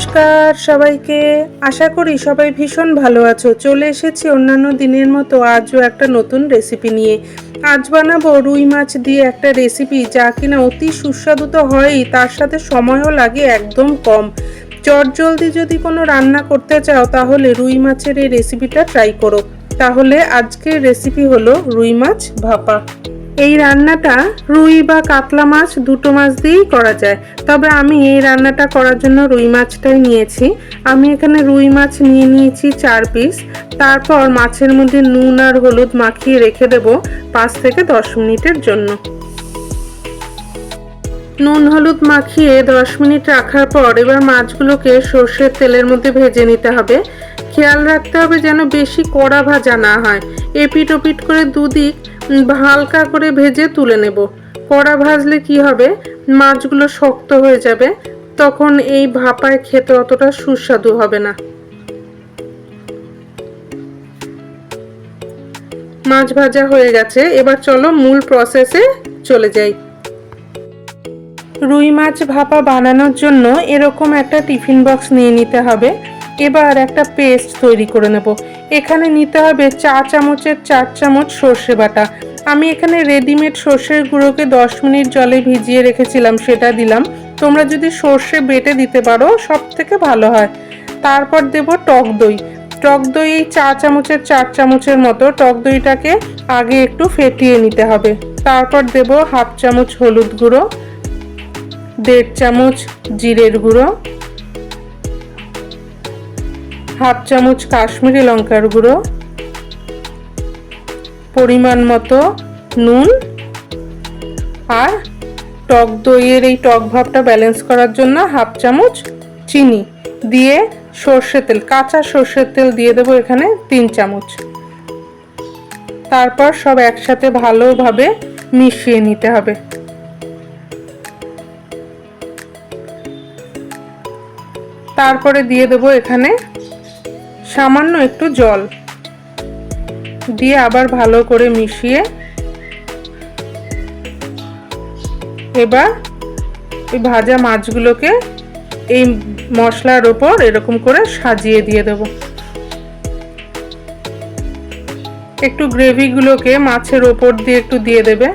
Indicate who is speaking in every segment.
Speaker 1: নমস্কার সবাইকে। আশা করি সবাই ভীষণ ভালো আছো। চলে এসেছি অন্যান্য দিনের মতো আজও একটা নতুন রেসিপি নিয়ে। আজ বানাবো রুই মাছ দিয়ে একটা রেসিপি যা কিনা অতি সুস্বাদু তো হয়ই, তার সাথে সময়ও লাগে একদম কম। চটজলদি যদি কোনো রান্না করতে চাও, তাহলে রুই মাছের এই রেসিপিটা ট্রাই করো। তাহলে আজকের রেসিপি হলো রুই মাছ ভাপা। এই রান্নাটা রুই বা কাতলা মাছ দুটো মাছ দিয়েই করা যায়। তবে আমি এই রান্নাটা করার জন্য রুই মাছটাই নিয়েছি। আমি এখানে রুই মাছ নিয়ে নিয়েছি চার পিস। তারপর মাছের মধ্যে নুন আর হলুদ মাখিয়ে রেখে দেব পাঁচ থেকে দশ মিনিটের জন্য। নুন, হলুদ মাখিয়ে দশ মিনিট রাখার পর এবার মাছগুলোকে সর্ষের তেলের মধ্যে ভেজে নিতে হবে। খেয়াল রাখতে হবে যেন বেশি কড়া ভাজা না হয়। এপিট ওপিট করে দুদিক হালকা করে ভেজে তুলে নেব। কড়া ভাজলে কি হবে? মাছগুলো শক্ত হয়ে যাবে। তখন এই ভাপায় খেতে অতটা সুস্বাদু হবে না। মাছ ভাজা হয়ে গেছে। এবার চলো মূল প্রসেসে চলে যাই। রুই মাছ ভাপা বানানোর জন্য এরকম একটা টিফিন বক্স নিয়ে নিতে হবে। এবার একটা পেস্ট তৈরি করে নেব। এখানে নিতে হবে চা চামচের চার চামচ সর্ষে বাটা। আমি এখানে রেডিমেড সর্ষের গুঁড়োকে দশ মিনিট জলে ভিজিয়ে রেখেছিলাম, সেটা দিলাম। তোমরা যদি সর্ষে বেটে দিতে পারো সব থেকে ভালো হয়। তারপর দেব টক দই। টক দই এই চা চামচের চার চামচের মতো টক দইটাকে আগে একটু ফেটিয়ে নিতে হবে। তারপর দেব হাফ চামচ হলুদ গুঁড়ো। দেড় চামচ জিরের গুঁড়ো, হাফ চামচ কাশ্মীরি লঙ্কার গুঁড়ো, পরিমাণ মতো নুন আর টক দইয়ের এই টক ভাবটা ব্যালেন্স করার জন্য হাফ চামচ চিনি দিয়ে সর্ষে তেল, কাঁচা সর্ষের তেল দিয়ে দেবো এখানে তিন চামচ। তারপর সব একসাথে ভালোভাবে মিশিয়ে নিতে হবে। তারপরে দিয়ে দেবো এখানে সামান্য একটু জল। দিয়ে আবার ভালো করে মিশিয়ে এবার ওই ভাজা মাছগুলোকে এই মশলার ওপর এরকম করে সাজিয়ে দিয়ে দেব। একটু গ্রেভিগুলোকে মাছের ওপর দিয়ে একটু দিয়ে দেবে।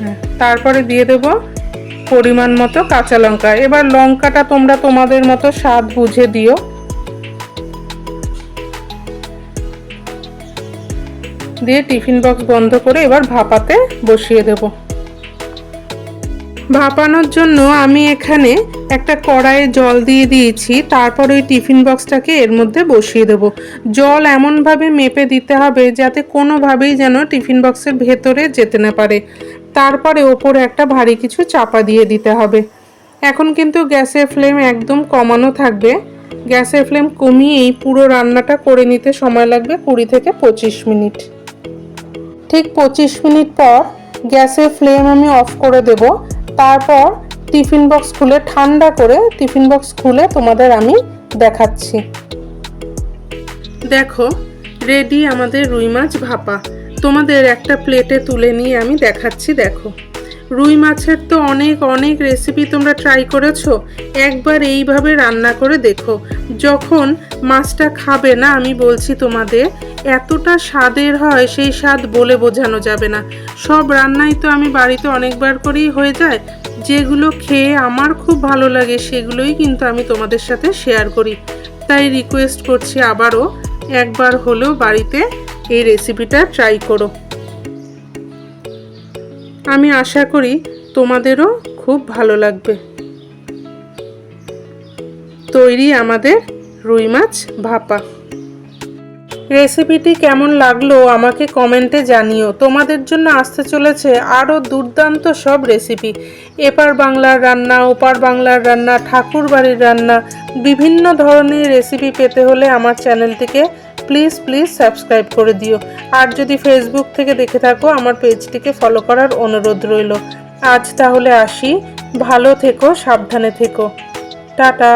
Speaker 1: হ্যাঁ, তারপরে দিয়ে দেব পরিমাণ মতো কাঁচা লঙ্কা। এবার লঙ্কাটা তোমরা তোমাদের মতো স্বাদ বুঝে দিও। দিয়ে টিফিন বক্স বন্ধ করে এবার ভাপাতে বসিয়ে দেব। ভাপানোর জন্য আমি এখানে একটা কড়াইয়ে জল দিয়ে দিয়েছি। তারপর ওই টিফিন বক্সটাকে এর মধ্যে বসিয়ে দেব। জল এমনভাবে মেপে দিতে হবে যাতে কোনোভাবেই যেন টিফিন বক্সের ভেতরে যেতে না পারে। তারপরে ওপরে একটা ভারী কিছু চাপা দিয়ে দিতে হবে। এখন কিন্তু গ্যাসের ফ্লেম একদম কমানো থাকবে। গ্যাসের ফ্লেম কমিয়ে এই পুরো রান্নাটা করে নিতে সময় লাগবে কুড়ি থেকে পঁচিশ মিনিট। ঠিক পঁচিশ মিনিট পর গ্যাসের ফ্লেম আমি অফ করে দেব। তারপর টিফিন বক্স খুলে ঠান্ডা করে টিফিন বক্স খুলে তোমাদের আমি দেখাচ্ছি। দেখো, রেডি আমাদের রুই মাছ ভাপা। তোমাদের একটা প্লেটে তুলে নিয়ে আমি দেখাচ্ছি, দেখো। রুই মাছের তো অনেক অনেক রেসিপি তোমরা ট্রাই করেছ। একবার এইভাবে রান্না করে দেখো। যখন মাছটা খাবে না, আমি বলছি তোমাদের, এতটা স্বাদের হয়, সেই স্বাদ বলে বোঝানো যাবে না। সব রান্নাই তো আমি বাড়িতে অনেকবার করেই হয়ে যায়। যেগুলো খেয়ে আমার খুব ভালো লাগে, সেগুলোই কিন্তু আমি তোমাদের সাথে শেয়ার করি। তাই রিকোয়েস্ট করছি আবারও, একবার হলেও বাড়িতে এই রেসিপিটা ট্রাই করো। আমি আশা করি তোমাদেরও খুব ভালো লাগবে। তৈরি আমাদের রুই মাছ ভাপা। রেসিপিটি কেমন লাগল আমাকে কমেন্টে জানিও। তোমাদের জন্য আসতে চলেছে আরও দুর্দান্ত সব রেসিপি এপার বাংলার রান্না, ওপার বাংলার রান্না ঠাকুর বাড়ির রান্না, বিভিন্ন ধরনের রেসিপি পেতে হলে আমার চ্যানেলটিকে প্লিজ প্লিজ সাবস্ক্রাইব করে দিও। আর যদি ফেসবুক থেকে দেখে থাকো, আমার পেজটিকে ফলো করার অনুরোধ রইল। আজ তাহলে আসি। ভালো থেকো, সাবধানে থেকো। টাটা।